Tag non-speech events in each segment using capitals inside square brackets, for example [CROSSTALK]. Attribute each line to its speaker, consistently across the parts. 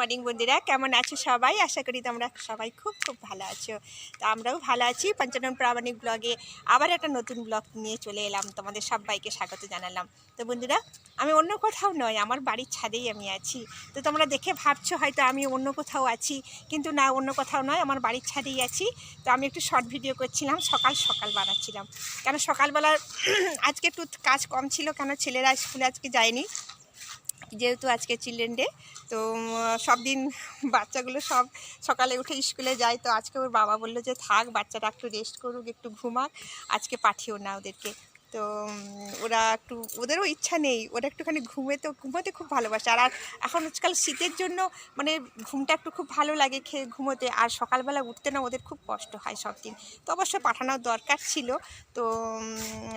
Speaker 1: Morning বন্ধুরা, কেমন আছো সবাই? আশা করি তোমরা সবাই খুব খুব ভালো আছো। তো আমরাও ভালো আছি। পঞ্চানন প্রামাণিক ব্লগে আবার একটা নতুন ব্লগ নিয়ে চলে এলাম। তোমাদের সবাইকে স্বাগত জানালাম। তো বন্ধুরা, আমি অন্য কোথাও নয়, আমার বাড়ির ছাদেই আমি আছি। তো তোমরা দেখে ভাবছ হয়তো আমি অন্য কোথাও আছি, কিন্তু না, অন্য কোথাও নয়, আমার বাড়ির ছাদেই আছি। তো আমি একটু শর্ট ভিডিও করছিলাম, সকাল সকাল বানাচ্ছিলাম। কেন সকালবেলা [CLEARS THROAT] আজকে একটু কাজ কম ছিল, কেন ছেলেরা স্কুলে আজকে যায়নি? যেহেতু আজকে চিলড্রেন ডে, তো সব দিন বাচ্চাগুলো সব সকালে উঠে স্কুলে যায়। তো আজকে ওর বাবা বলল যে, থাক বাচ্চাটা একটু রেস্ট করুক, একটু ঘুমাক। আজকে পাঠিও না ওদেরকে। তো ওরা একটু, ওদেরও ইচ্ছা নেই। ওরা একটুখানি ঘুমেতে, ঘুমোতে খুব ভালোবাসে। আর আর এখন আজকাল শীতের জন্য মানে ঘুমটা একটু খুব ভালো লাগে খেয়ে ঘুমোতে। আর সকালবেলা উঠতে না ওদের খুব কষ্ট হয় সব দিন তো অবশ্য পাঠানোর দরকার ছিল। তো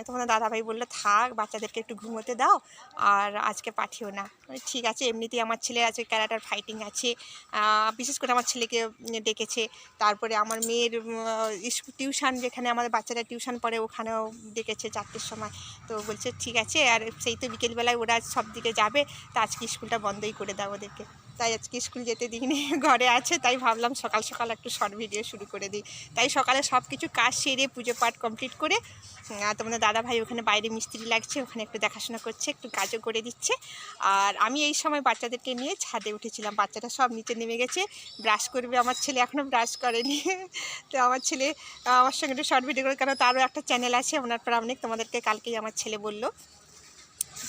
Speaker 1: তখন দাদাভাই বলল, থাক, বাচ্চাদেরকে একটু ঘুমোতে দাও, আর আজকে পাঠিও না। ঠিক আছে, এমনিতেই আমার ছেলে আছে, ক্যারাটার ফাইটিং আছে। বিশেষ করে আমার ছেলেকে ডেকেছে। তারপরে আমার মেয়ের টিউশন যেখানে আমাদের বাচ্চারা টিউশন পড়ে, ওখানেও ডেকেছে চারটের সময়। তো বলছে, ঠিক আছে, আর সেই তো বিকেলবেলায় ওরা সব দিকে যাবে, তো আজকে স্কুলটা বন্ধই করে দাও ওদেরকে। তাই আজকে স্কুল যেতে দিইনি, [LAUGHS] ঘরে আছে, তাই ভাবলাম সকাল সকাল একটু শর্ট ভিডিও শুরু করে দিই। তাই সকালে সব কিছু কাজ সেরে পুজো পাঠ কমপ্লিট করে তোমাদের দাদা ভাই ওখানে বাইরে মিস্ত্রি লাগছে, ওখানে একটু দেখাশোনা করছে, একটু কাজও করে দিচ্ছে। আর আমি এই সময় বাচ্চাদেরকে নিয়ে ছাদে উঠেছিলাম বাচ্চাটা সব নিচে নেমে গেছে ব্রাশ করবে, আমার ছেলে এখনও ব্রাশ করেনি। [LAUGHS] তো আমার ছেলে আমার সঙ্গে একটু শর্ট ভিডিও করে, কারণ তারও একটা চ্যানেল আছে, ওনার প্রামাণিক তোমাদেরকে কালকেই আমার ছেলে বলল।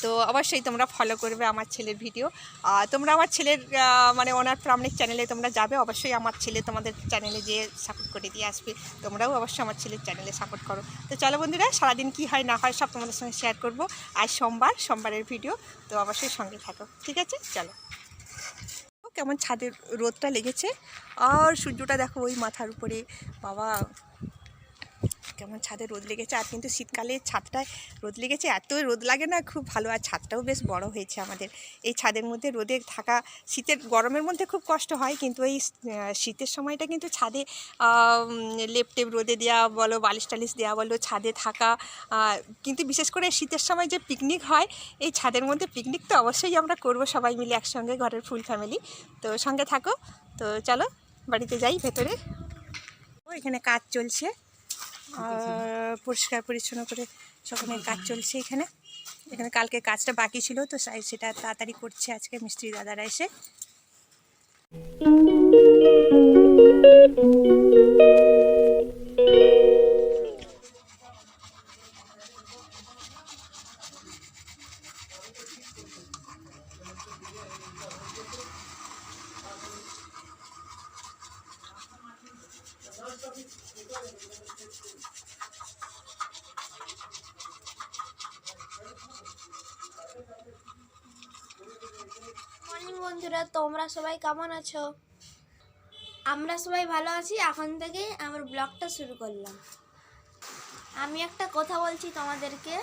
Speaker 1: তো অবশ্যই তোমরা ফলো করবে আমার ছেলের ভিডিও আর তোমরা আমার ছেলের মানে ওনার প্রামাণিক চ্যানেলে তোমরা যাবে, অবশ্যই আমার ছেলে তোমাদের চ্যানেলে যেয়ে সাপোর্ট করে দিয়ে আসবে। তোমরাও অবশ্যই আমার ছেলের চ্যানেলে সাপোর্ট করো। তো চলো বন্ধুরা, সারাদিন কী হয় না হয় সব তোমাদের সঙ্গে শেয়ার করব। আজ সোমবার, সোমবারের ভিডিও তো অবশ্যই সঙ্গে থাকো। ঠিক আছে? চলো। কেমন ছাদের রোদটা লেগেছে। আর সূর্যটা দেখো ওই মাথার উপরে। বাবা। কেমন ছাদে রোদ লেগেছে। আর কিন্তু শীতকালে ছাদটায় রোদ লেগেছে এত রোদ লাগে না খুব ভালো। আর ছাদটাও বেশ বড় হয়েছে আমাদের। এই ছাদের মধ্যে রোদে থাকা শীতের গরমের মধ্যে খুব কষ্ট হয় কিন্তু এই শীতের সময়টা কিন্তু ছাদে আহ, উম, লেপ টেপ রোদে দেওয়া বলো বালিশ টালিশ দেওয়া বলো ছাদে থাকা কিন্তু বিশেষ করে শীতের সময় যে পিকনিক হয় এই ছাদের মধ্যে পিকনিক তো অবশ্যই আমরা করব সবাই মিলে একসঙ্গে ঘরের ফুল ফ্যামিলি। তো সঙ্গে থাকো। তো চলো বাড়িতে যাই ভেতরে। ও এখানে কাজ চলছে। পরিষ্কার পরিচ্ছন্ন করে সকলের কাজ চলছে এখানে। এখানে কালকে কাজটা বাকি ছিল, তো সেটা তাড়াতাড়ি করছে আজকে মিস্ত্রি দাদারা এসে
Speaker 2: মর্নিং বন্ধুরা তোমরা সবাই কেমন আছো? আমরা সবাই ভালো আছি এখন থেকে আমার ব্লগটা শুরু করলাম। আমি একটা কথা বলছি তোমাদেরকে।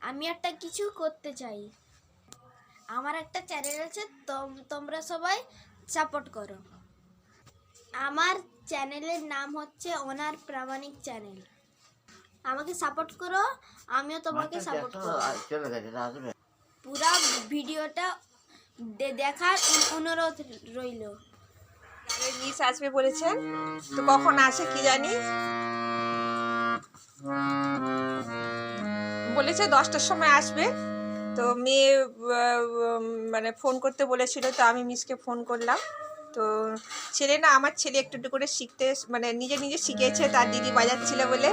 Speaker 2: আমি একটা কিছু করতে চাই। আমার একটা চ্যানেল আছে তোম- তোমরা সবাই সাপোর্ট করো। আমার চ্যানেলের নাম হচ্ছে ওনার প্রামাণিক চ্যানেল আমাকে সাপোর্ট করো আমিও তোমাকে সাপোর্ট
Speaker 3: আসবে?
Speaker 2: পুরা ভিডিওটা দেখার অনুরোধ রইল।
Speaker 1: মিস আসবে বলেছেন। তো কখন আসে কি জানি? বলেছে দশটার সময় আসবে। তো মেয়ে মানে ফোন করতে বলেছিল, তো আমি মিসকে ফোন করলাম। তো ছেলে না, আমার ছেলে একটু একটু করে শিখতে মানে নিজে নিজে শিখেছে, তার দিদি বাজাচ্ছিল বলে।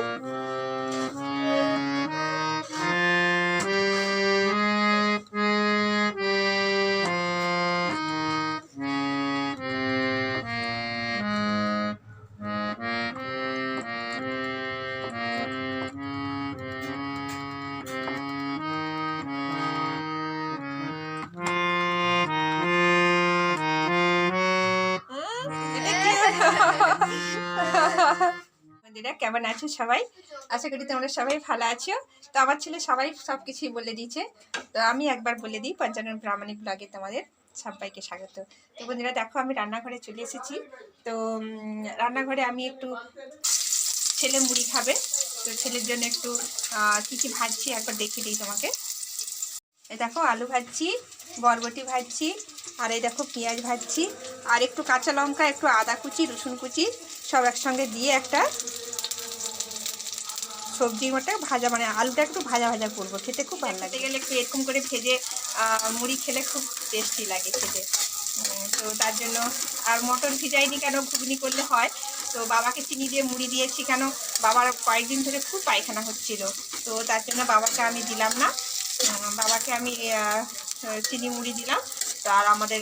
Speaker 1: কেমন আছো সবাই? আশা করি তোমরা সবাই ভালো আছো। তো আমার ছেলে সবাই সব কিছুই বলে দিয়েছে। তো আমি একবার বলে দিই, পঞ্চানন প্রামাণিক ব্লগে তোমাদের সবাইকে স্বাগত। তো বন্ধুরা, দেখো আমি রান্নাঘরে চলে এসেছি। তো রান্নাঘরে আমি একটু ছেলে মুড়ি খাবে। তো ছেলের জন্য একটু কী কী ভাজছি একবার দেখিয়ে দিই তোমাকে। এই দেখো, আলু ভাজছি, বরবটি ভাজছি, আর এই দেখো পেঁয়াজ ভাজছি। আর একটু কাঁচা লঙ্কা, একটু আদা কুচি, রসুন কুচি সব একসঙ্গে দিয়ে একটা সবজি ওটা ভাজা মানে আলুটা একটু ভাজা ভাজা করব। খেতে খুব ভালো লাগে। গেলে একটু এরকম করে ভেজে মুড়ি খেলে খুব টেস্টি লাগে খেতে। তো তার জন্য আর মটন ভিজাইনি কেন ঘুগনি করলে হয়। তো বাবাকে চিনি দিয়ে মুড়ি দিয়েছি কেন বাবার কয়েকদিন ধরে খুব পায়খানা হচ্ছিল। তো তার জন্য বাবাকে আমি দিলাম না। বাবাকে আমি চিনি মুড়ি দিলাম। তো আর আমাদের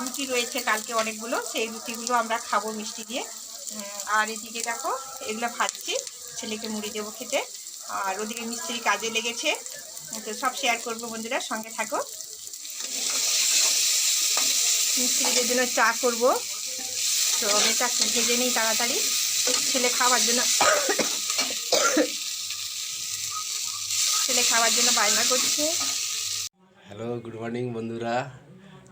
Speaker 1: রুটি রয়েছে কালকে অনেকগুলো সেই রুটিগুলো আমরা খাব মিষ্টি দিয়ে। আর এদিকে দেখো এগুলো ভাজছি। ছেলেকে মুড়ি দেবো খেতে। আর ওদিকে মিস্ত্রি কাজে লেগেছে। তো সব শেয়ার করব বন্ধুরা, সঙ্গে থাকো। মিস্ত্রিদের জন্য চা করব। তো আমি চা ভেজে নিই তাড়াতাড়ি। ছেলে খাওয়ার জন্য ছেলে খাওয়ার জন্য বায়না করছে।
Speaker 3: হ্যালো গুড মর্নিং বন্ধুরা।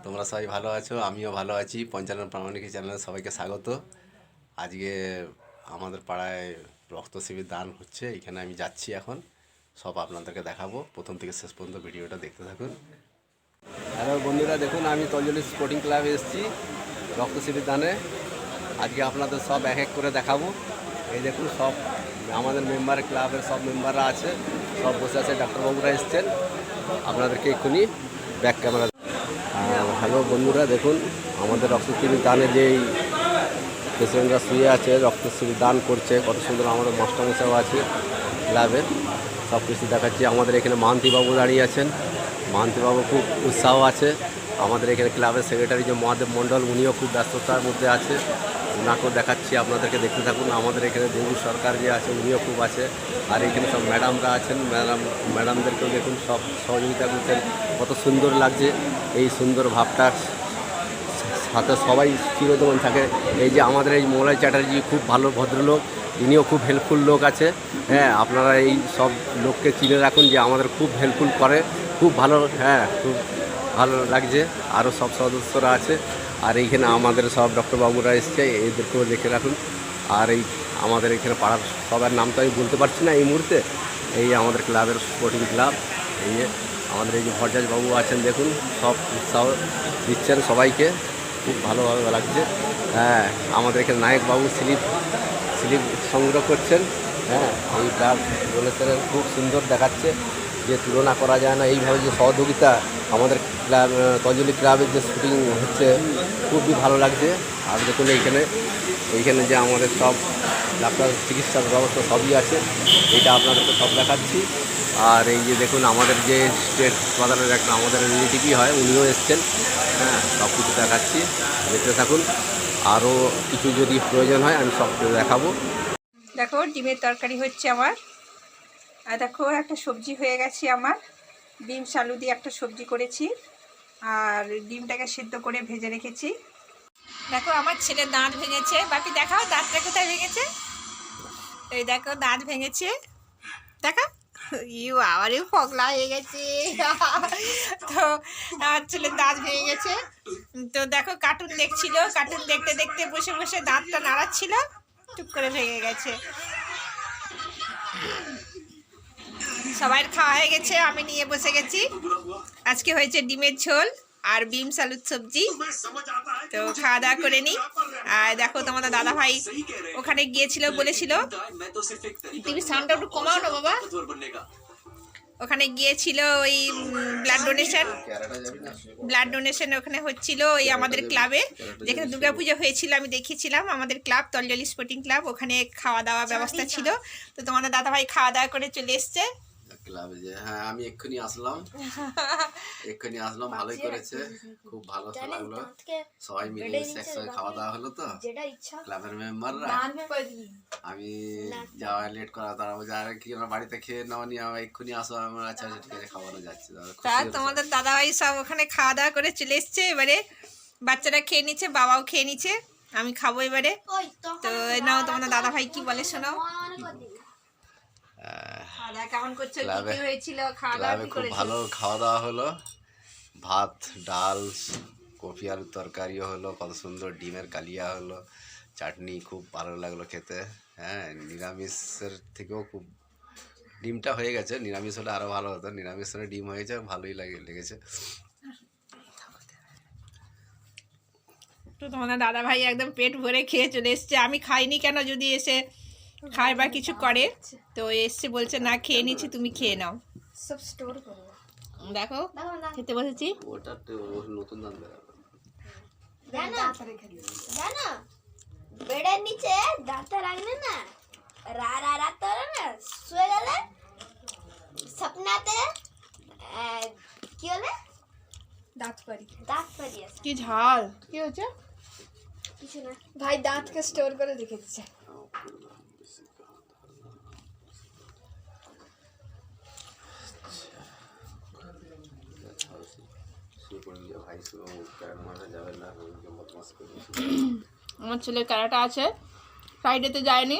Speaker 3: তোমরা সবাই ভালো আছো? আমিও ভালো আছি। পঞ্চানন প্রামাণিক চ্যানেলে সবাইকে স্বাগত। আজকে আমাদের পাড়ায় রক্ত শিবির দান হচ্ছে, এখানে আমি যাচ্ছি এখন। সব আপনাদেরকে দেখাবো। প্রথম থেকে শেষ পর্যন্ত ভিডিওটা দেখতে থাকুন। হ্যালো বন্ধুরা, দেখুন, আমি তঞ্জলি স্পোর্টিং ক্লাবে এসেছি রক্ত শিবির দানে। আজকে আপনাদের সব এক এক করে দেখাবো। এই দেখুন, সব আমাদের মেম্বার ক্লাবের সব মেম্বাররা আছে। সব বসে আছে, ডাক্তারবাবুরা এসছেন। আপনাদেরকে এক্ষুনি ব্যাক ক্যামেরা হ্যালো বন্ধুরা, দেখুন, আমাদের রক্তশিবির দানে যেই পেশেন্টরা শুয়ে আছে রক্তশিবির দান করছে, কত সুন্দর আমাদের মাস্টারমশাইও আছে ক্লাবের সব কিছু দেখাচ্ছি। আমাদের এখানে মাহান্তিবাবু দাঁড়িয়ে আছেন। মাহান্তিবাবু খুব উৎসাহ আছে। আমাদের এখানে ক্লাবের সেক্রেটারি যে মহাদেব মণ্ডল, উনিও খুব ব্যস্ততার মধ্যে আছে। ওনাকেও দেখাচ্ছি, আপনাদেরকে দেখতে থাকুন। আমাদের এখানে দেবু সরকার যে আছে, উনিও খুব আছে। আর এখানে সব ম্যাডামরা আছেন। ম্যাডাম ম্যাডামদেরকেও দেখুন, সব সহযোগিতা করছেন। কত সুন্দর লাগছে এই সুন্দর ভাবটা সাথে সবাই চিরজীবন থাকে। এই যে আমাদের এই মোলাই চ্যাটার্জি খুব ভালো ভদ্রলোক ইনিও খুব হেল্পফুল লোক আছে। হ্যাঁ আপনারা এই সব লোককে চিনে রাখুন যে আমাদের খুব হেল্পফুল করে, খুব ভালো হ্যাঁ খুব ভালো লাগছে। আরও সব সদস্যরা আছে। আর এইখানে আমাদের সব ডক্টরবাবুরা এসছে, এদেরকেও দেখে রাখুন। আর এই আমাদের এখানে পাড়ার সবার নাম তো আমি বলতে পারছি না এই মুহূর্তে। এই আমাদের ক্লাবের স্পোর্টিং ক্লাব এই আমাদের এই যে বাবু আছেন, দেখুন, সব উৎসাহ দিচ্ছেন সবাইকে। খুব ভালোভাবে লাগছে। হ্যাঁ আমাদের এখানে নায়কবাবু স্লিপ স্লিপ সংগ্রহ করছেন। হ্যাঁ এই ক্লাব বলেছেন খুব সুন্দর দেখাচ্ছে। যে তুলনা করা যায় না, এইভাবে যে সহযোগিতা আমাদের ক্লাব তঞ্জলি ক্লাবের যে শুটিং হচ্ছে, খুবই ভালো লাগছে। আর দেখুন এইখানে এইখানে যে আমাদের সব ডাক্তার চিকিৎসার ব্যবস্থা সবই আছে, এটা আপনাদেরকে সব দেখাচ্ছি। আর এই যে দেখুন, আমাদের যে স্টেট প্রধানের একটা, আমাদের রিলেটিভই হয়, উনিও এসছেন। হ্যাঁ সব কিছু দেখাচ্ছি। দেখতে থাকুন। আরও কিছু যদি প্রয়োজন হয়, আমি সব দেখাবো।
Speaker 1: দেখো, ডিমের তরকারি হচ্ছে আমার। আর দেখো, একটা সবজি হয়ে গেছে আমার। ডিম আলু দিয়ে একটা সবজি করেছি। আর ডিমটাকে সিদ্ধ করে ভেজে রেখেছি। দেখো, আমার ছেলে দাঁত ভেঙেছে। বাপি দেখাও, দাঁতটা কোথায় ভেঙেছে? এই দেখো, দাঁত ভেঙেছে। দেখা। ইউ আবারও ফসলা হয়ে গেছে। তো আমার ছেলের দাঁত ভেঙে গেছে। তো দেখো কার্টুন দেখছিল। কার্টুন দেখতে দেখতে বসে বসে দাঁতটা নাড়াচ্ছিল। টুক করে ভেঙে গেছে। সবাই খাওয়া হয়ে গেছে, আমি নিয়ে বসে গেছি। আজকে হয়েছে ডিমের ঝোল। আর বিম আলুর সবজি। তো খাওয়া দাওয়া করে নিই আর দেখো তোমাদের দাদা ভাই ওখানে গিয়েছিল বলেছিল। তুমি সাউন্ডটা একটু কমাও না বাবা। ওখানে গিয়েছিল ওই ব্লাড ডোনেশন ব্লাড ডোনেশন ওখানে হচ্ছিল ওই আমাদের ক্লাবে যেখানে দুর্গাপুজো হয়েছিল আমি দেখিয়েছিলাম। আমাদের ক্লাব তলজলি স্পোর্টিং ক্লাব ওখানে খাওয়া দাওয়া ব্যবস্থা ছিল। তো তোমাদের দাদাভাই খাওয়া দাওয়া করে চলে এসছে।
Speaker 3: ক্লাবে যে হ্যাঁ আমি এক্ষুনি আসলাম। [LAUGHS] এক্ষুনি আসলাম ভালোই করেছে। খুব ভালো লাগল সবাই মিলে একসঙ্গে খাওয়া দাওয়া হলো তো? ক্লাবের মেম্বাররা? আমি যাওয়া লেট করা তারা বলছে আরে কি আমরা বাড়িতে খেয়ে নাও নি আমার এক্ষুনি আসো আমরা আচ্ছা আচ্ছা ঠিক আছে খাওয়ানো যাচ্ছে। দাদা খুশি
Speaker 1: তা তোমাদের দাদাভাই সব ওখানে খাওয়া দাওয়া করে চলে এসছে এবারে বাচ্চারা খেয়ে নিচ্ছে বাবাও খেয়ে নিচ্ছে আমি খাব এবারে। তো নাও তোমাদের দাদাভাই কি বলে শোনাও
Speaker 3: আহ,
Speaker 1: খাওয়া দাওয়া কেমন করছ কি
Speaker 3: ক্লাবে-
Speaker 1: কি হয়েছিল? খাওয়া দাওয়া
Speaker 3: ক্লাবে খুব ভালো খাওয়া দাওয়া হলো। ভাত ডাল কফি আলুর তরকারিও হলো কত সুন্দর ডিমের কালিয়া হলো চাটনি খুব ভালো লাগল খেতে। হ্যাঁ নিরামিষের থেকেও খুব ডিমটা হয়ে গেছে নিরামিষ হলে আরও ভালো হতো। নিরামিষ হলে ডিম হয়েছে ভালোই লাগে লেগেছে।
Speaker 1: তো তোমাদের দাদা ভাই একদম পেট ভরে খেয়ে চলে এসছে। আমি খাইনি কেন যদি এসে? খায় বা কিছু করে। তো এসছে বলছে না খেয়ে নিচ্ছি তুমি খেয়ে নাও।
Speaker 2: সব স্টোর করব।
Speaker 1: দেখো
Speaker 2: দেখো
Speaker 1: খেতে বসেছি।
Speaker 2: জানো বেডের নিচে দাঁতটা রাখলে না রা রা রাত না শুয়ে গেলে স্বপ্নাতে কি হলে?
Speaker 4: দাঁত পারি
Speaker 2: দাঁত পাড়ি
Speaker 1: কি ঝাল। কি হচ্ছে
Speaker 2: কিছু না।
Speaker 4: ভাই দাঁতকে স্টোর করে রেখে দিচ্ছে
Speaker 3: শুয়ে পড়ে গিয়ে ভাই ক্যারেট মারা যাবে না বদমাস করবে [CLEARS THROAT]
Speaker 1: আমার ছেলের ক্যারাটা আছে ফ্রাইডেতে যায়নি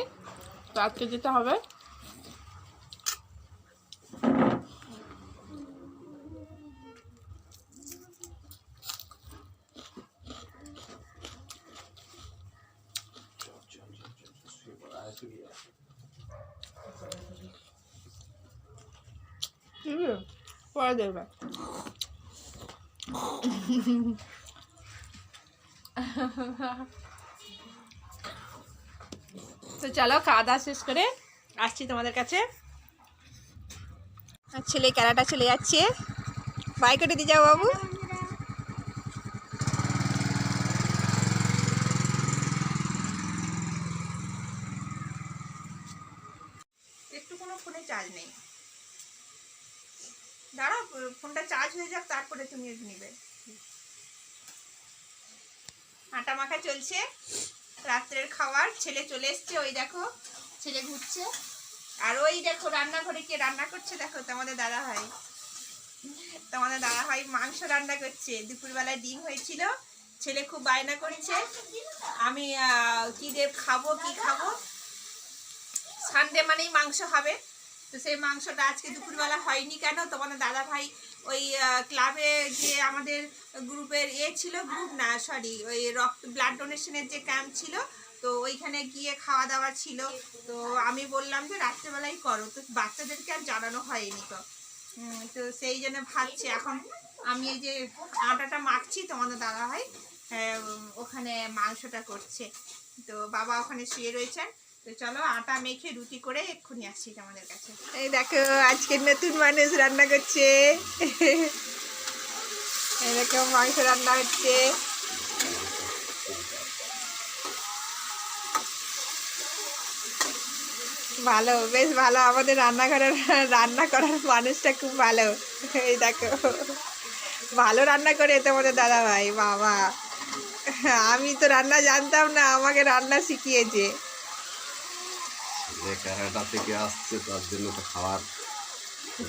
Speaker 1: তো আজকে যেতে হবে। পরে দেখবে। তো চলো, খাওয়া দাওয়া শেষ করে আসছি তোমাদের কাছে। আর ছেলে ক্যারাটা চলে যাচ্ছে। বাই করে দিয়ে যাও বাবু। একটু কোনো ফোনে চার্জ নেই। দাঁড়াও, ফোনটা চার্জ হয়ে যাক, তারপরে তুমি নিবে। চলছে। রাত্রের খাওয়ার, ছেলে চলে এসছে, ওই দেখো, ছেলে ঘুরছে। আর ওই দেখো, রান্নাঘরে কে রান্না করছে, দেখো, তোমাদের দাদা ভাই তোমাদের দাদা ভাই মাংস রান্না করছে। দুপুরবেলায় ডিম হয়েছিল, ছেলে খুব বায়না করছে। আমি কি দেব খাব, কি খাব? সানডে মানেই মাংস হবে। তো সেই মাংসটা আজকে দুপুরবেলা হয়নি কেন? তোমাদের দাদা ভাই ওই ক্লাবে যে আমাদের গ্রুপের এ ছিল গ্রুপ না সরি ওই রক্ত ব্লাড ডোনেশনের যে ক্যাম্প ছিল তো ওইখানে গিয়ে খাওয়া দাওয়া ছিল। তো আমি বললাম যে রাত্রেবেলাই করো। তো বাচ্চাদেরকে আর জানানো হয়নি তো। তো সেই জন্য ভাবছি এখন আমি এই যে আটাটা মাখছি তোমাদের দাদা ভাই আহ, ওখানে মাংসটা করছে। তো বাবা ওখানে শুয়ে রয়েছেন। চলো আটা মেখে রুটি করে এক্ষুনি আসছি তোমাদের কাছে। এই দেখো, আজকে নতুন মানুষ রান্না করছে। এরকম মাংস রান্না হচ্ছে। ভালো, বেশ ভালো। আমাদের রান্নাঘরের রান্না করার মানুষটা খুব ভালো। এই দেখো, ভালো রান্না করে তোমাদের দাদা ভাই বাবা। আমি তো রান্না জানতাম না, আমাকে রান্না শিখিয়েছে।
Speaker 3: ক্যারেটা থেকে আসছে, তার জন্য তো খাবার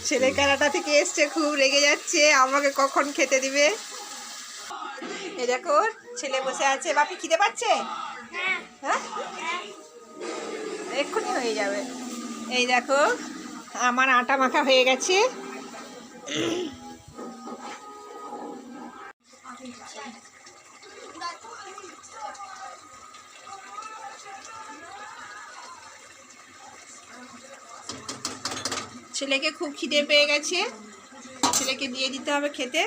Speaker 1: ছেলে কারাটা থেকে এসছে, খুব রেগে যাচ্ছে, আমাকে কখন খেতে দিবে? এই দেখো, ছেলে বসে আছে। বাপি, খিদে পাচ্ছে? হ্যাঁ? এক্ষুনি হয়ে যাবে। এই দেখো, আমার আটা মাখা হয়ে গেছে। ছেলেকে খুব খিদে পেয়ে গেছে ছেলেকে দিয়ে দিতে হবে খেতে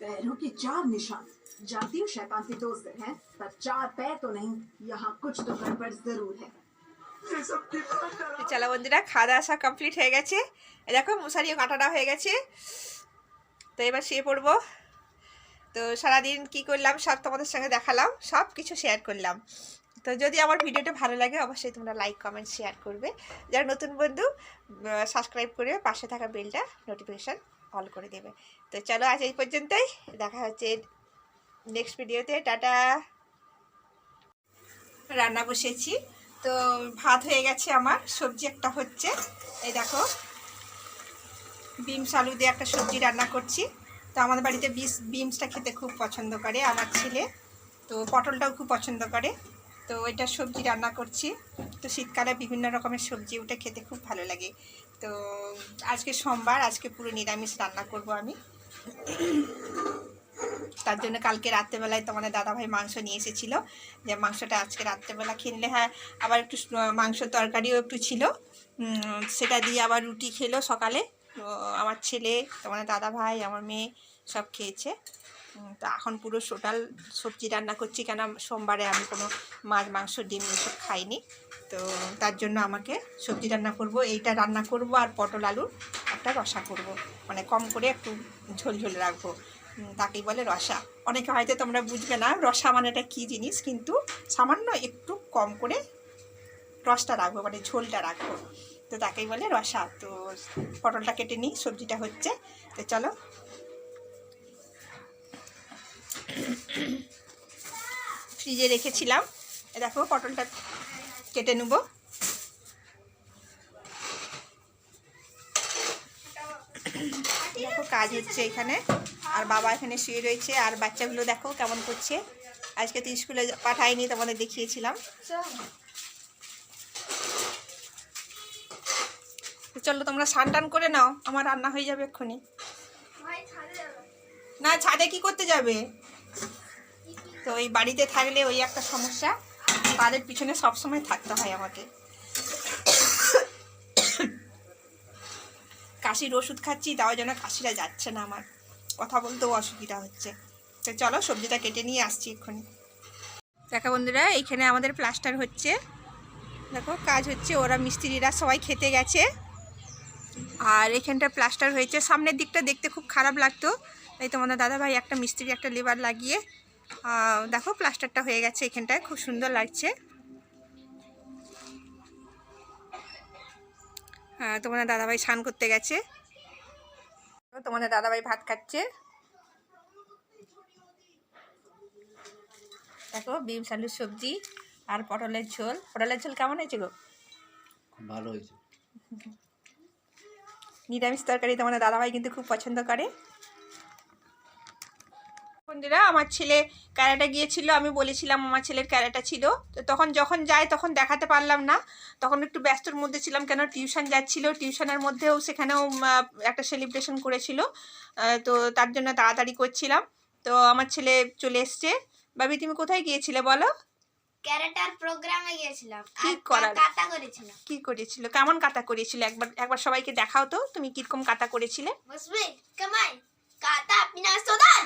Speaker 5: पैरों के चार निशान जानती हूँ शैतान के दोस्त हैं पर चार पैर तो नहीं यहाँ कुछ तो गड़बड़ जरूर है
Speaker 1: তো চলো বন্ধুরা খাওয়া দাওয়া সব কমপ্লিট হয়ে গেছে এই দেখো মশারিও কাটাটা হয়ে গেছে তো এবার শুয়ে পড়বো তো সারাদিন কি করলাম সব তোমাদের সঙ্গে দেখালাম সব কিছু শেয়ার করলাম তো যদি আমার ভিডিওটা ভালো লাগে, অবশ্যই তোমরা লাইক কমেন্ট শেয়ার করবে। যারা নতুন বন্ধু সাবস্ক্রাইব করে পাশে থাকা বেলটা নোটিফিকেশান অল করে দেবে। তো চলো আজ এই পর্যন্তই। দেখা হচ্ছে নেক্সট ভিডিওতে টাটা। রান্না বসেছি। তো ভাত হয়ে গেছে আমার। সবজি একটা হচ্ছে। এই দেখো, বিমস আলু দিয়ে একটা সবজি রান্না করছি। তো আমাদের বাড়িতে বিস বিমসটা খেতে খুব পছন্দ করে, আমার ছেলে। তো পটলটাও খুব পছন্দ করে। তো ওইটা সবজি রান্না করছি। তো শীতকালে বিভিন্ন রকমের সবজি ওটা খেতে খুব ভালো লাগে। তো আজকে সোমবার, আজকে পুরো নিরামিষ রান্না করব আমি। তার জন্য কালকে রাত্রেবেলায় তোমাদের দাদাভাই মাংস নিয়ে এসেছিল। যে মাংসটা আজকে রাত্রেবেলা কিনলে হ্যাঁ আবার একটু মাংস তরকারিও একটু ছিল। সেটা দিয়ে আবার রুটি খেলো সকালে। আমার ছেলে তোমাদের দাদা ভাই আমার মেয়ে সব খেয়েছে। তো এখন পুরো টোটাল সবজি রান্না করছি কেন সোমবারে আমি কোনো মাছ, মাংস, ডিম এসব খাইনি। তো তার জন্য আমাকে সবজি রান্না করব, এইটা রান্না করব আর পটল, আলুর একটা রসা করব। মানে কম করে একটু ঝোল ঝোল রাখব। তাকেই বলে রসা। অনেকে হয়তো তোমরা বুঝবে না রসা মানে এটা কী জিনিস, কিন্তু সামান্য একটু কম করে রসটা রাখব মানে ঝোলটা রাখব। তো তাকেই বলে রসা। তো পটলটা কেটে নিই, সবজিটা হচ্ছে। তো চলো ফ্রিজে রেখেছিলাম। দেখো পটলটা কেটে নেব। দেখো কাজ হচ্ছে এখানে। আর বাবা এখানে শুয়ে রয়েছে। আর বাচ্চাগুলো দেখো কেমন করছে। আজকে তো স্কুলে পাঠাইনি তোমাদের দেখিয়েছিলাম। তো চলো তোমরা স্নান টান করে নাও। আমার রান্না হয়ে যাবে এক্ষুনি। না ছাদে কি করতে যাবে? তো ওই বাড়িতে থাকলে ওই একটা সমস্যা। তাদের পিছনে সবসময় থাকতে হয় আমাকে। কাশির ওষুধ খাচ্ছি, তাও যেন কাশিটা যাচ্ছে না আমার। কথা বলতেও অসুবিধা হচ্ছে। তো চলো, সবজিটা কেটে নিয়ে আসছি এক্ষুনি। দেখো বন্ধুরা, এইখানে আমাদের প্লাস্টার হচ্ছে। দেখো, কাজ হচ্ছে, ওরা মিস্ত্রিরা সবাই খেতে গেছে। আর এখানটা প্লাস্টার হয়েছে। সামনের দিকটা দেখতে খুব খারাপ লাগতো। তাই তোমাদের দাদাভাই একটা মিস্ত্রি, একটা লেবার লাগিয়ে দেখো প্লাস্টারটা হয়ে গেছে এখানটায়। খুব সুন্দর লাগছে। হ্যাঁ তোমাদের দাদাভাই স্নান করতে গেছে। তোমাদের দাদাভাই ভাত খাচ্ছে। দেখো বিমস আলুর সবজি আর পটলের ঝোল। পটলের ঝোল কেমন হয়েছে গো?
Speaker 3: ভালো হয়েছে।
Speaker 1: নিরামিষ তরকারি তোমাদের দাদাভাই কিন্তু খুব পছন্দ করে। বন্ধুরা আমার ছেলে ক্যারাটা গিয়েছিল আমি বলেছিলাম আমার ছেলের ক্যারাটা ছিল। তো তখন যখন যায় তখন দেখাতে পারলাম না। তখন একটু ব্যস্তর মধ্যে ছিলাম কেন টিউশন যাচ্ছিল। টিউশনের মধ্যেও সেখানেও একটা সেলিব্রেশন করেছিল। তো তার জন্য তাড়াতাড়ি করছিলাম। তো আমার ছেলে চলে এসছে। বাবি তুমি কোথায় গিয়েছিলে বলো?
Speaker 2: ক্যারেটার প্রোগ্রামে গিয়েছিলাম।
Speaker 1: কি করার?
Speaker 2: কাটা করেছিলাম
Speaker 1: কি করেছিল? কেমন কাতা করেছিল? একবার একবার সবাইকে দেখাও তো তুমি কীরকম কাতা করেছিলে?
Speaker 2: বুঝবি কামাই কাটা পিনা সোদান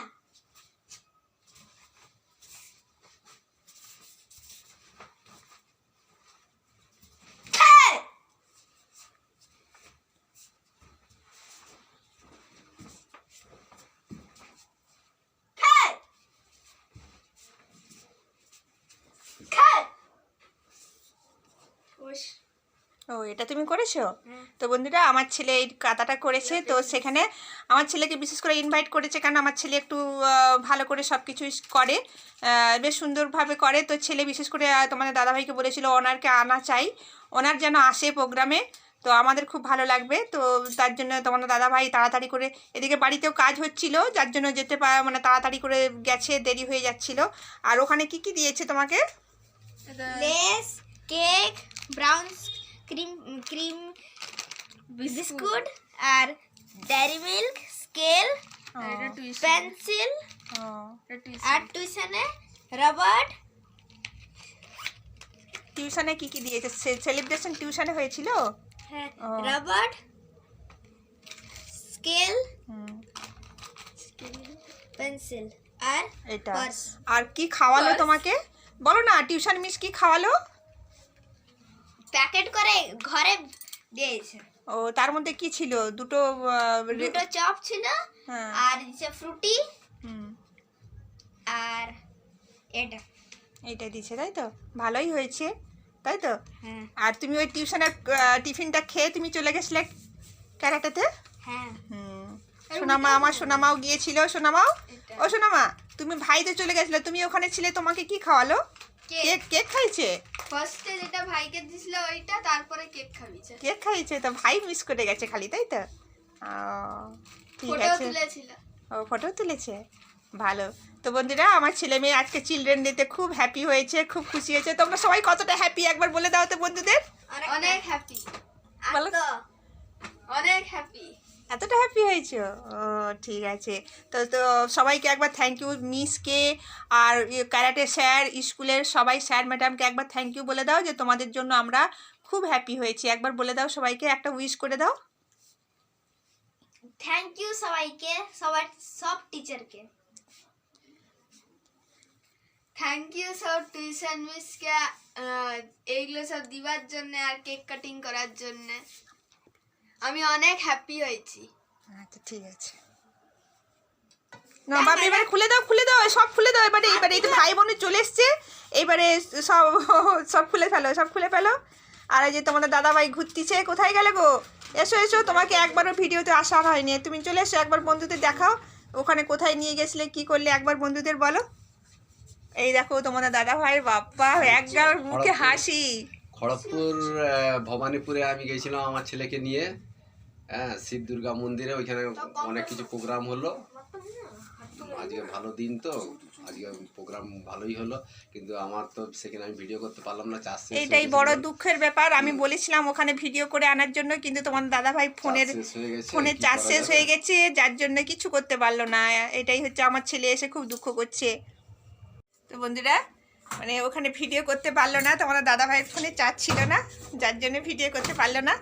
Speaker 1: ও এটা তুমি করেছ? তো বন্ধুরা আমার ছেলে এই কাতাটা করেছে তো সেখানে আমার ছেলেকে বিশেষ করে ইনভাইট করেছে কারণ আমার ছেলে একটু ভালো করে সব কিছু করে বেশ সুন্দরভাবে করে। তো ছেলে বিশেষ করে তোমাদের দাদাভাইকে বলেছিল ওনারকে আনা চাই। ওনার যেন আসে প্রোগ্রামে তো আমাদের খুব ভালো লাগবে। তো তার জন্য তোমাদের দাদাভাই তাড়াতাড়ি করে এদিকে বাড়িতেও কাজ হচ্ছিল যার জন্য যেতে পা মানে তাড়াতাড়ি করে গেছে দেরি হয়ে যাচ্ছিল। আর ওখানে কি কি দিয়েছে তোমাকে?
Speaker 2: Lay's cake brown cream cream biscuit আর ডেয়ারি মিল্ক স্কেল পেন্সিল আর টিউশনে রবার
Speaker 1: টিউশনে কি কি দিয়েছে? সেলিব্রেশন টিউশনে হয়েছিল?
Speaker 2: হ্যাঁ
Speaker 1: ও।
Speaker 2: রবার স্কেল পেন্সিল আর
Speaker 1: এটা। আর কি খাওয়ালো তোমাকে? বলো না টিউশন মিস কি খাওয়ালো?
Speaker 2: প্যাকেট করে ঘরে দিয়েছে।
Speaker 1: ও তার মধ্যে কি ছিল? দুটো
Speaker 2: দুটো চপ ছিল
Speaker 1: হ্যাঁ।
Speaker 2: আর দিছে ফ্রুটি
Speaker 1: হুম।
Speaker 2: আর এটা।
Speaker 1: এটা দিয়েছে তাই তো? ভালোই হয়েছে তাই তো?
Speaker 2: হ্যাঁ।
Speaker 1: আর তুমি ওই টিউশনের টিফিনটা খেয়ে তুমি চলে গেছিলে ক্যারাটাতে?
Speaker 2: হ্যাঁ।
Speaker 1: হুম। সোনামা আমার সোনামাও গিয়েছিল সোনামাও? ও সোনামা তুমি ভাইতে চলে গেছিলে তুমি ওখানে ছিলে তোমাকে কি খাওয়ালো? কেক কেক খাইছে?
Speaker 4: ফার্স্টে যেটা ভাইকে দিছিল ওইটা তারপরে কেক খাবিছে।
Speaker 1: কেক খাইছে তো ভাই মিস করে গেছে খালি তাই তো? ও, ঠিক
Speaker 4: ফটো
Speaker 1: আছে। ও ফটো তুলেছে? ভালো। তো বন্ধুরা আমার ছেলে মেয়ে আজকে চিলড্রেন ডেতে খুব হ্যাপি হয়েছে খুব খুশি হয়েছে। তোমরা সবাই কতটা হ্যাপি একবার বলে দাও তো বন্ধুদের।
Speaker 4: অনেক হ্যাপি। অনেক হ্যাপি
Speaker 1: এতটা হ্যাপি হয়েছে? ও ঠিক আছে। তো তো সবাইকে একবার থ্যাংক ইউ মিসকে আর ক্যারাটে স্যার স্কুলের সবাই স্যার ম্যাডামকে একবার থ্যাংক ইউ বলে দাও যে তোমাদের জন্য আমরা খুব হ্যাপি হয়েছি। একবার বলে দাও সবাইকে একটা উইশ করে দাও।
Speaker 2: থ্যাংক ইউ সবাইকে সবার সব টিচারকে
Speaker 4: থ্যাংক ইউ সব টিউশন মিসকে এইগুলো সব দিবার জন্য আর কেক কাটিং করার জন্য। আমি অনেক হ্যাপি হয়েছি।
Speaker 1: আচ্ছা ঠিক আছে। না বাবা এবারে খুলে দাও খুলে দাও সব খুলে দাও এবারে এবারে এই তো ভাই বোনে চলে এসছে এবারে সব সব খুলে ফেলো সব খুলে ফেলো। আর এই যে তোমাদের দাদা ভাই ঘুরতিছে কোথায় গেলে গো? এসো এসো তোমাকে একবারও ভিডিওতে আসা হয়নি। তুমি চলে এসো একবার বন্ধুদের দেখাও ওখানে কোথায় নিয়ে গেছিলে কি করলে একবার বন্ধুদের বলো। এই দেখো তোমাদের দাদা ভাইয়ের বাপ্পা একবার মুখে হাসি।
Speaker 3: খড়গপুর ভবানীপুরে আমি গেছিলাম আমার ছেলেকে নিয়ে। হ্যাঁ শিব দুর্গা মন্দিরে ওইখানে অনেক কিছু প্রোগ্রাম হলো। আজকে ভালো দিন তো আজকে প্রোগ্রাম ভালোই হলো। কিন্তু আমার তো সেখানে আমি ভিডিও করতে পারলাম না চাষ
Speaker 1: এটাই। বড় দুঃখের ব্যাপার। আমি বলেছিলাম ওখানে ভিডিও করে আনার জন্য কিন্তু তোমার দাদা ভাই ফোনের
Speaker 3: চাষ হয়ে
Speaker 1: ফোনের চার্জ শেষ হয়ে গেছে যার জন্য কিছু করতে পারল না। এটাই হচ্ছে আমার ছেলে এসে খুব দুঃখ করছে। তো বন্ধুরা মানে ওখানে ভিডিও করতে পারল না তোমার দাদা ভাইয়ের ফোনে চার্জ ছিল না যার জন্য ভিডিও করতে পারল না।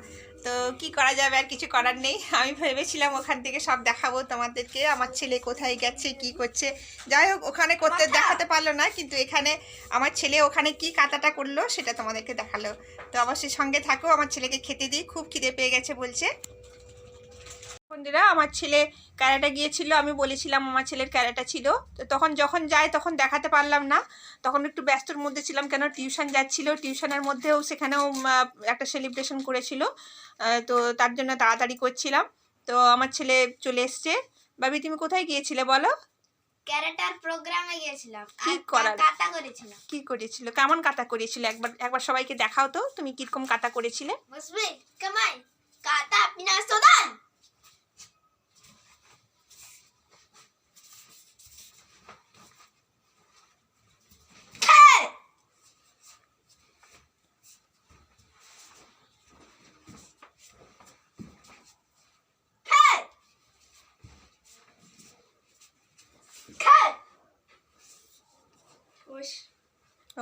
Speaker 1: তো কি করা যাবে আর কিছু করার নেই। আমি ভেবেছিলাম ওখান থেকে সব দেখাবো তোমাদেরকে আমার ছেলে কোথায় গেছে কি করছে। যাই হোক ওখানে করতে দেখাতে পারল না কিন্তু এখানে আমার ছেলে ওখানে কি কাতাটা করল সেটা তোমাদেরকে দেখাল। তো অবশ্যই সঙ্গে থাকো আমার ছেলেকে খেতে দিই খুব খিদে পেয়ে গেছে বলছে। বন্ধুরা আমার ছেলে ক্যারাটা গিয়েছিল আমি বলেছিলাম আমার ছেলের ক্যারাটা ছিল। তো তখন যখন যায় তখন দেখাতে পারলাম না। তখন একটু ব্যস্তর মধ্যে ছিলাম কেন টিউশন যাচ্ছিল। টিউশনের মধ্যেও সেখানেও একটা সেলিব্রেশন করেছিল। তো তার জন্য তাড়াতাড়ি করছিলাম। তো আমার ছেলে চলে এসছে। বাবি তুমি কোথায় গিয়েছিলে বলো?
Speaker 2: ক্যারেটার প্রোগ্রামে গিয়েছিলাম।
Speaker 1: কি করার?
Speaker 2: কাটা করেছিলাম
Speaker 1: কি করেছিল? কেমন কাটা করেছিল? একবার একবার সবাইকে দেখাও তো তুমি কীরকম কাটা করেছিলে?
Speaker 2: বুঝবে কামাই কাটা পিনা সোদান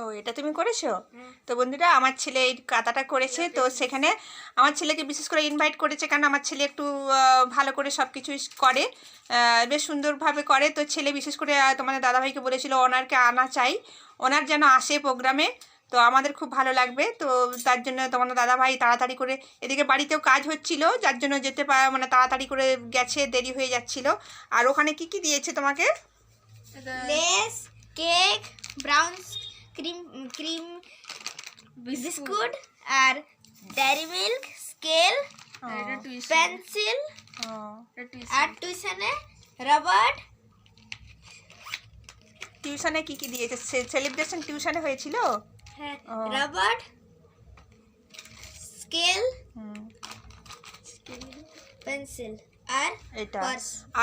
Speaker 1: ও এটা তুমি করেছ? তো বন্ধুরা আমার ছেলে এই কাতাটা করেছে তো সেখানে আমার ছেলেকে বিশেষ করে ইনভাইট করেছে কারণ আমার ছেলে একটু ভালো করে সব কিছু করে বেশ সুন্দরভাবে করে। তো ছেলে বিশেষ করে তোমাদের দাদাভাইকে বলেছিল ওনারকে আনা চাই। ওনার যেন আসে প্রোগ্রামে তো আমাদের খুব ভালো লাগবে। তো তার জন্য তোমাদের দাদাভাই তাড়াতাড়ি করে এদিকে বাড়িতেও কাজ হচ্ছিল যার জন্য যেতে পা মানে তাড়াতাড়ি করে গেছে দেরি হয়ে যাচ্ছিল। আর ওখানে কি কি দিয়েছে তোমাকে?
Speaker 2: Lay's cake brown cream cream biscuit আর ডেয়ারি মিল্ক স্কেল পেন্সিল আর টিউশনে রবার
Speaker 1: টিউশনে কি কি দিয়েছে? সেলিব্রেশন টিউশনে হয়েছিল?
Speaker 2: হ্যাঁ
Speaker 1: ও।
Speaker 2: রবার স্কেল পেন্সিল আর
Speaker 1: এটা।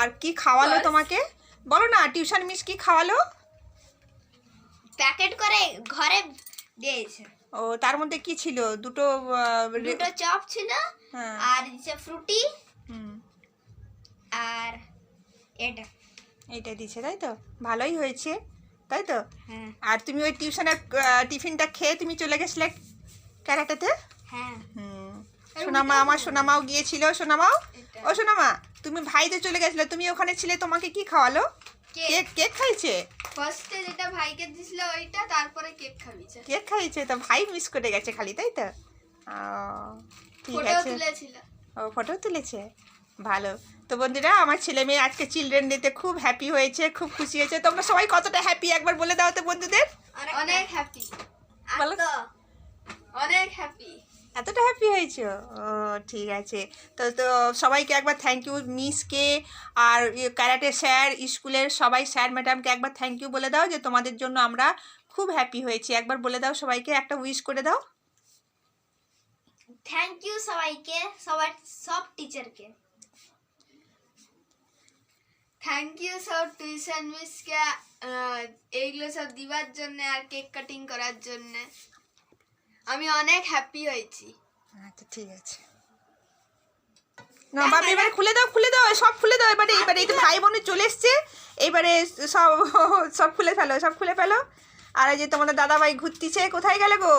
Speaker 1: আর কি খাওয়ালো তোমাকে? বলো না টিউশন মিস কি খাওয়ালো?
Speaker 2: প্যাকেট করে ঘরে দিয়েছে।
Speaker 1: ও তার মধ্যে কি ছিল? দুটো
Speaker 2: দুটো চপ ছিল
Speaker 1: হ্যাঁ।
Speaker 2: আর দিচ্ছে ফ্রুটি
Speaker 1: হুম,
Speaker 2: আর এটা।
Speaker 1: এটা দিয়েছে তাই তো? ভালোই হয়েছে তাই তো?
Speaker 2: হ্যাঁ।
Speaker 1: আর তুমি ওই টিউশনের টিফিনটা খেয়ে তুমি চলে গেছিলে ক্যারাটাতে?
Speaker 2: হ্যাঁ।
Speaker 1: হুম। সোনামা আমার সোনামাও গিয়েছিল সোনামাও? ও সোনামা তুমি ভাইতে চলে গেছিলে তুমি ওখানে ছিলে তোমাকে কি খাওয়ালো?
Speaker 4: কেক।
Speaker 1: কেক খাইছে?
Speaker 4: ফার্স্টে যেটা ভাইকে দিছিল ওইটা তারপরে কেক খাবিছে
Speaker 1: কেক খাইছে তো ভাই মিস করে গেছে খালি তাই তো? ও, ঠিক
Speaker 4: ফটো
Speaker 1: আছে।
Speaker 4: তুলেছিল।
Speaker 1: ও ফটো তুলেছে? ভালো। তো বন্ধুরা আমার ছেলে মেয়ে আজকে চিলড্রেন ডেতে খুব হ্যাপি হয়েছে খুব খুশি হয়েছে। তোমরা সবাই কতটা হ্যাপি একবার বলে দাও তো বন্ধুদের।
Speaker 4: অনেক হ্যাপি অনেক হ্যাপি
Speaker 1: এতটা হ্যাপি হয়েছে? ও ঠিক আছে। তো তো সবাইকে একবার থ্যাংক ইউ মিসকে আর ক্যারাটে স্যার স্কুলের সবাই স্যার ম্যাডামকে একবার থ্যাংক ইউ বলে দাও যে তোমাদের জন্য আমরা খুব হ্যাপি হয়েছি। একবার বলে দাও সবাইকে একটা উইশ করে দাও।
Speaker 2: থ্যাংক ইউ সবাইকে সবার সব টিচারকে
Speaker 4: থ্যাংক ইউ সব টিউশন মিসকে এইগুলো সব দিবার জন্য আর কেক কাটিং করার জন্য। আমি অনেক হ্যাপি হয়েছি।
Speaker 1: আচ্ছা ঠিক আছে। না বাবা এবারে খুলে দাও খুলে দাও সব খুলে দাও এবারে এবারে এই তো ভাই বোনে চলে এসছে। এবারে সব [LAUGHS] সব খুলে ফেলো সব খুলে ফেলো। আর এই যে তোমাদের দাদা ভাই ঘুরতিছে কোথায় গেলে গো?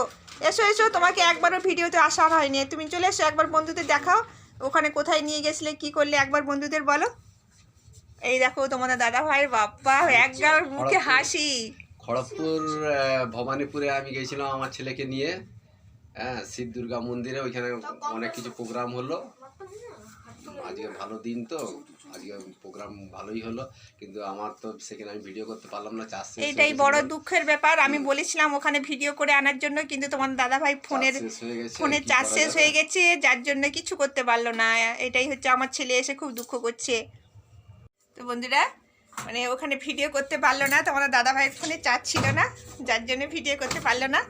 Speaker 1: এসো এসো তোমাকে একবারও ভিডিওতে আসা হয়নি। তুমি চলে এসো একবার বন্ধুদের দেখাও ওখানে কোথায় নিয়ে গেছিলে কি করলে একবার বন্ধুদের বলো। এই দেখো তোমাদের দাদা ভাইয়ের বাপ্পা একবার মুখে হাসি।
Speaker 3: খড়গপুর ভবানীপুরে আমি গেছিলাম আমার ছেলেকে নিয়ে। হ্যাঁ শিব দুর্গা মন্দিরে ওইখানে অনেক কিছু প্রোগ্রাম হলো। আজকে ভালো দিন তো আজকে প্রোগ্রাম ভালোই হলো। কিন্তু আমার তো সেখানে আমি ভিডিও করতে পারলাম না চাষ শেষ
Speaker 1: এটাই। বড় দুঃখের ব্যাপার। আমি বলেছিলাম ওখানে ভিডিও করে আনার জন্য কিন্তু তোমার দাদা ভাই ফোনের
Speaker 3: চাষ
Speaker 1: ফোনের চার্জ শেষ হয়ে গেছে যার জন্য কিছু করতে পারল না। এটাই হচ্ছে আমার ছেলে এসে খুব দুঃখ করছে। তো বন্ধুরা মানে ওখানে ভিডিও করতে পারল না তোমার দাদা ভাইয়ের ফোনে চার্জ ছিল না যার জন্য ভিডিও করতে পারল না।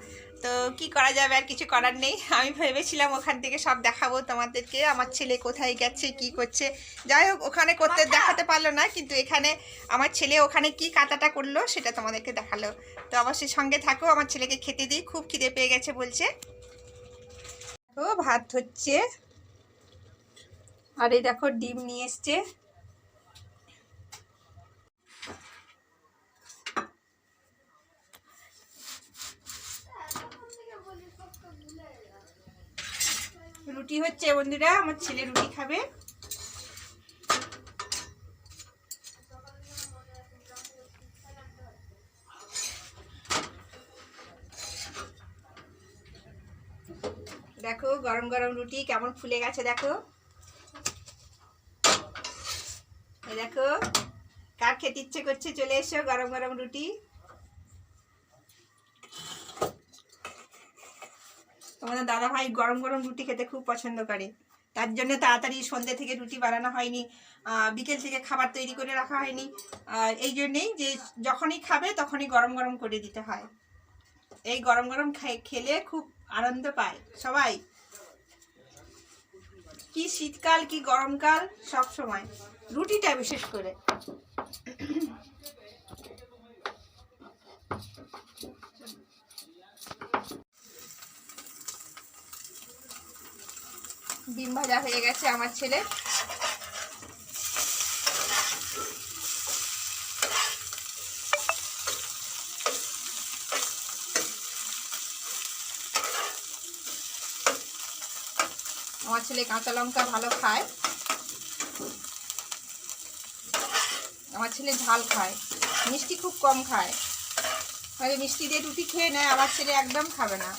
Speaker 1: তো কি করা যাবে? আর কিছু করার নেই। আমি ভেবেছিলাম ওখান থেকে সব দেখাবো তোমাদেরকে। আমার ছেলে কোথায় গেছে কি করছে? যাই হোক ওখানে করতে দেখাতে পারল না কিন্তু এখানে আমার ছেলে ওখানে কি কাটাটা করল সেটা তোমাদেরকে দেখাল। তো অবশ্যই সঙ্গে থাকো আমার ছেলেকে খেতে দিই। খুব খিদে পেয়ে গেছে বলছে। ও ভাত হচ্ছে আর এই দেখো ডিম নিয়ে এসছে। রুটি হচ্ছে বন্ধুরা, আমার ছেলে রুটি খাবে। দেখো, গরম গরম রুটি কেমন ফুলে গেছে, দেখো। দেখো, কার খেতে ইচ্ছে করছে, চলে এসো গরম গরম রুটি। তোমাদের দাদা ভাই গরম গরম রুটি খেতে খুব পছন্দ করে। তার জন্য তাড়াতাড়ি সন্ধ্যে থেকে রুটি বানানো হয়নি। বিকেল থেকে খাবার তৈরি করে রাখা হয়নি। এই জন্যেই যে যখনই খাবে তখনই গরম গরম করে দিতে হয়। এই গরম গরম খেলে খুব আনন্দ পায় সবাই। কি শীতকাল, কি গরমকাল, সব সময়। রুটিটা বিশেষ করে। ডিম ভাজা হয়ে গেছে আমার ছেলে। আমার ছেলে কাঁচা লঙ্কা ভালো খায়। আমার ছেলে ঝাল খায়। মিষ্টি খুব কম খায়। মিষ্টি দিয়ে রুটি খেয়ে নেয়, আমার ছেলে একদম খাবে না।